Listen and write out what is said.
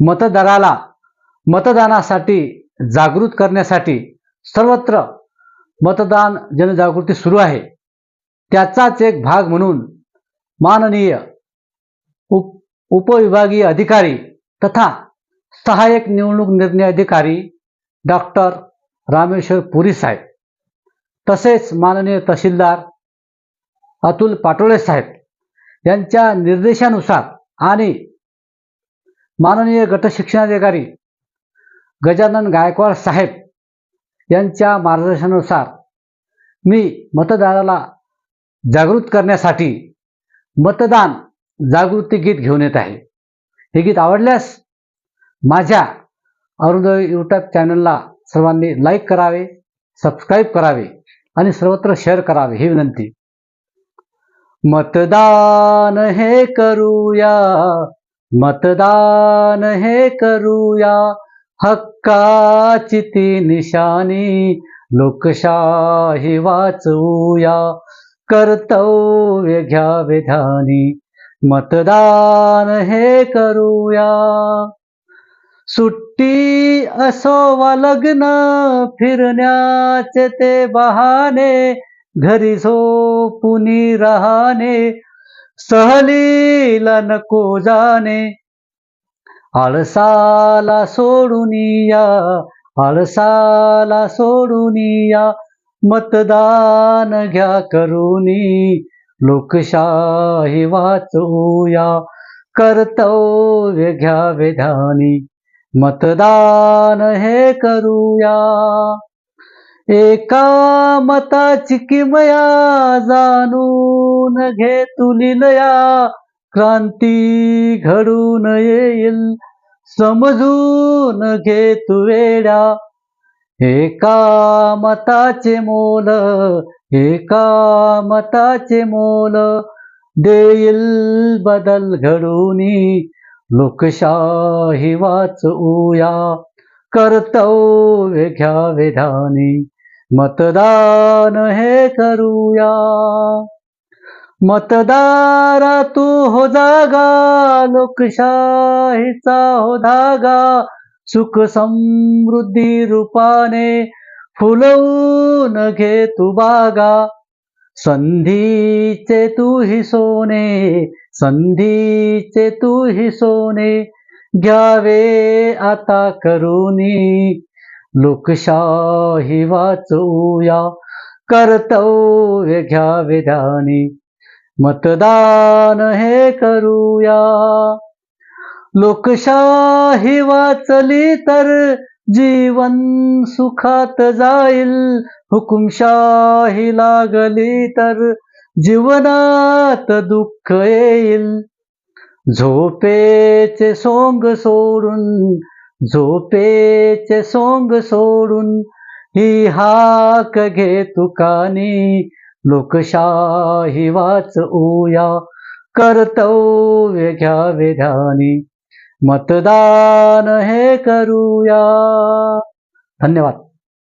मतदाराला मतदानासाठी जागृत करण्यासाठी सर्वत्र मतदान जनजागृती सुरू आहे. त्याचाच एक भाग म्हणून माननीय उप उपविभागीय अधिकारी तथा सहाय्यक निवडणूक निर्णय अधिकारी डॉक्टर रामेश्वर पुरी साहेब तसेच माननीय तहसीलदार अतुल पाटोळे साहेब यांच्या निर्देशानुसार आणि माननीय गटशिक्षणाधिकारी गजानन गायकवाड साहेब यांच्या मार्गदर्शनानुसार मी मतदाराला जागृत करण्यासाठी मतदान जागृती गीत घेऊन येत आहे. हे गीत आवडल्यास माझ्या अरुणोदय यूट्यूब चॅनलला सर्वांनी लाईक करावे सबस्क्राईब करावे आणि सर्वत्र शेअर करावे ही विनंती. मतदान हे करूया. मतदान हे करूया. हक्काची ती निशानी लोकशाही वाचवूया. कर्तव्य घ्या विधानी मतदान हे करूया. सुट्टी असो वा लग्न फिरण्याचे ते बहाने घरी झोपुनी राहणे सहलीला नको जाणे. आळसाला सोडून या आळसाला सोडून या. मतदान घ्या करूनी लोकशाही वाचूया कर्तव्य घ्या विधानी मतदान हे करूया एका मताची किमया जाणून घे तुलिलया. क्रांती घडून येईल समजून घे तू वेड्या. एका मताचे मोल एका मताचे मोल देईल बदल घडूनी लोकशाही वाचूया कर्तव्य घ्या विधानी मतदान हे करूया. मतदारा तू हो जागा लोकशाहीचा हो धागा. सुख समृद्धी रूपाने फुलवून घे तू बागा. संधीचे तू ही सोने संधीचे तू ही सोने. घ्यावे आता करूनी लोकशाही वाचूया कर्तव्य घ्या ध्यानी. मतदान हे करूया. लोकशाही वाचली तर जीवन सुखात जाईल. हुकुमशाही लागली तर जीवनात दुःख येईल. झोपेचे सोंग सोडून झोपेचे सोंग सोडून ही हाक घे तुकानी लोकशाही वाच ओया कर्तव्य घ्यावे ध्यानी. मतदान हे करूया. धन्यवाद.